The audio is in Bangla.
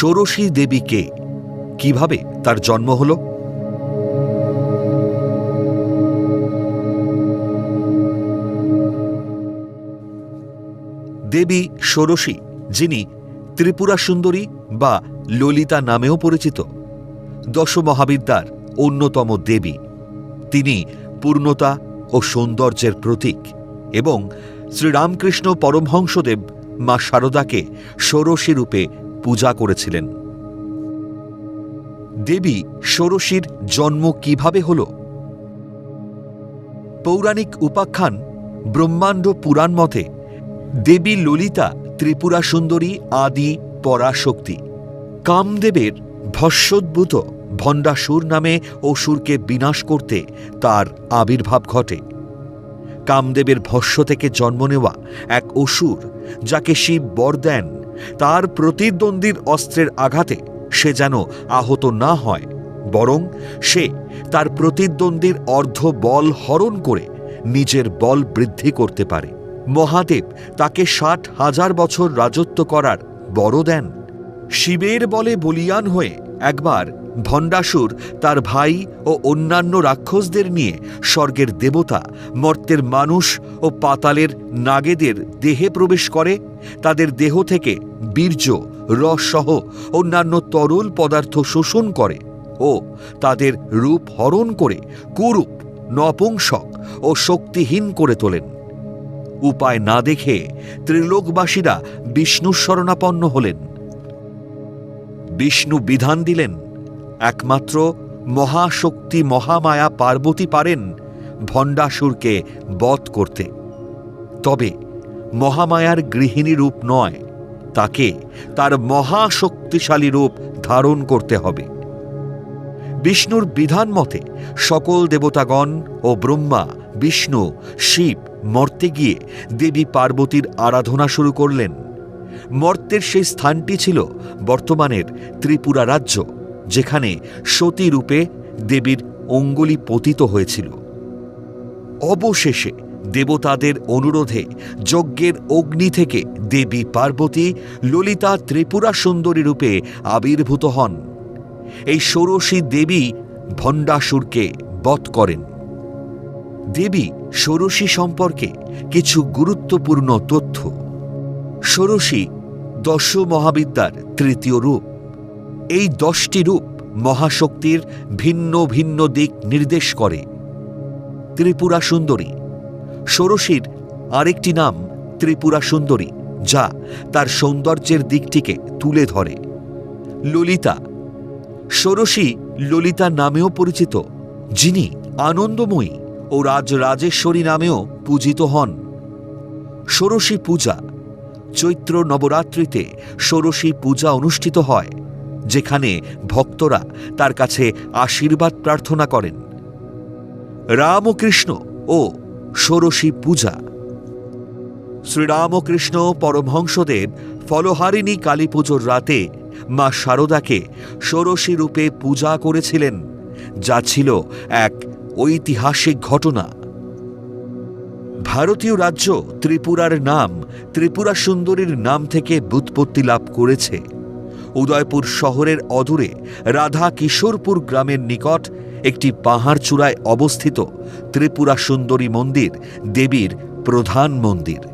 ষোড়শী দেবী কে? কীভাবে তার জন্ম হল? দেবী ষোড়শী, যিনি ত্রিপুরা সুন্দরী বা ললিতা নামেও পরিচিত দশ মহাবিদ্যার অন্যতম দেবী। তিনি পূর্ণতা ও সৌন্দর্যের প্রতীক এবং শ্রীরামকৃষ্ণ পরমহংসদেব মা শারদাকে ষোড়শী রূপে পূজা করেছিলেন। দেবী ষোড়শীর জন্ম কীভাবে হল? পৌরাণিক উপাখ্যান ব্রহ্মাণ্ড পুরাণ মতে দেবী ললিতা ত্রিপুরা সুন্দরী আদি পরাশক্তি কামদেবের ভস্যোদ্ভূত ভণ্ডাসুর নামে অসুরকে বিনাশ করতে তার আবির্ভাব ঘটে। কামদেবের ভস্য থেকে জন্ম নেওয়া এক অসুর, যাকে শিব বর দেন, তার প্রতিদ্বন্দ্বীর অস্ত্রের আঘাতে সে যেন আহত না হয়, বরং সে তার প্রতিদ্বন্দ্বীর অর্ধ বল হরণ করে নিজের বল বৃদ্ধি করতে পারে। মহাদেব তাকে ষাট হাজার বছর রাজত্ব করার বড় দেন। শিবের বলে বলিয়ান হয়ে একবার ভণ্ডাসুর, তার ভাই ও অন্যান্য রাক্ষসদের নিয়ে স্বর্গের দেবতা, মর্তের মানুষ ও পাতালের নাগেদের দেহে প্রবেশ করে। তাদের দেহ থেকে বীর্য রসসহ অন্যান্য তরল পদার্থ শোষণ করে ও তাদের রূপ হরণ করে কুরূপ, নপুংসক ও শক্তিহীন করে তোলেন। উপায় না দেখে ত্রিলোকবাসীরা বিষ্ণু শরণাপন্ন হলেন। বিষ্ণু বিধান দিলেন একমাত্র মহাশক্তি মহামায়া পার্বতী পারেন ভণ্ডাসুরকে বধ করতে। তবে মহামায়ার গৃহিণী রূপ নয়, তাকে তার মহাশক্তিশালী রূপ ধারণ করতে হবে। বিষ্ণুর বিধান মতে সকল দেবতাগণ ও ব্রহ্মা, বিষ্ণু, শিব মর্তে গিয়ে দেবী পার্বতীর আরাধনা শুরু করলেন। মর্তের সেই স্থানটি ছিল বর্তমানের ত্রিপুরা রাজ্য। যেখানে সতী রূপে দেবীর অঙ্গুলি পতিত হয়েছিল। অবশেষে দেবতাদের অনুরোধে যজ্ঞের অগ্নি থেকে দেবী পার্বতী ললিতা ত্রিপুরা সুন্দরী রূপে আবির্ভূত হন। এই ষোড়শী দেবী ভণ্ডাসুরকে বধ করেন। দেবী ষোড়শী সম্পর্কে কিছু গুরুত্বপূর্ণ তথ্য। ষোড়শী দশ মহাবিদ্যার তৃতীয় রূপ। এই দশটি রূপ মহাশক্তির ভিন্ন ভিন্ন দিক নির্দেশ করে। ত্রিপুরা সুন্দরী। ষোড়শীর আরেকটি নাম ত্রিপুরা সুন্দরী, যা তার সৌন্দর্যের দিকটিকে তুলে ধরে। ললিতা। ষোড়শী ললিতা নামেও পরিচিত, যিনি আনন্দময়ী ও রাজরাজেশ্বরী নামেও পূজিত হন। ষোড়শী পূজা। চৈত্র নবরাত্রিতে ষোড়শী পূজা অনুষ্ঠিত হয়। যেখানে ভক্তরা তার কাছে আশীর্বাদ প্রার্থনা করেন। রামকৃষ্ণ ও ষোড়শী পূজা। শ্রীরামকৃষ্ণ পরমহংসদেব ফলহারিণী কালী পুজোর রাতে মা শারদাকে ষোড়শী রূপে পূজা করেছিলেন, যা ছিল এক ঐতিহাসিক ঘটনা। ভারতীয় রাজ্য ত্রিপুরার নাম ত্রিপুরা সুন্দরীর নাম থেকে ব্যুৎপত্তি লাভ করেছে। উদয়পুর শহরের অদূরে রাধা কিশোরপুর গ্রামের নিকট একটি পাহাড়চূড়ায় অবস্থিত ত্রিপুরা সুন্দরী মন্দির, দেবীর প্রধান মন্দির।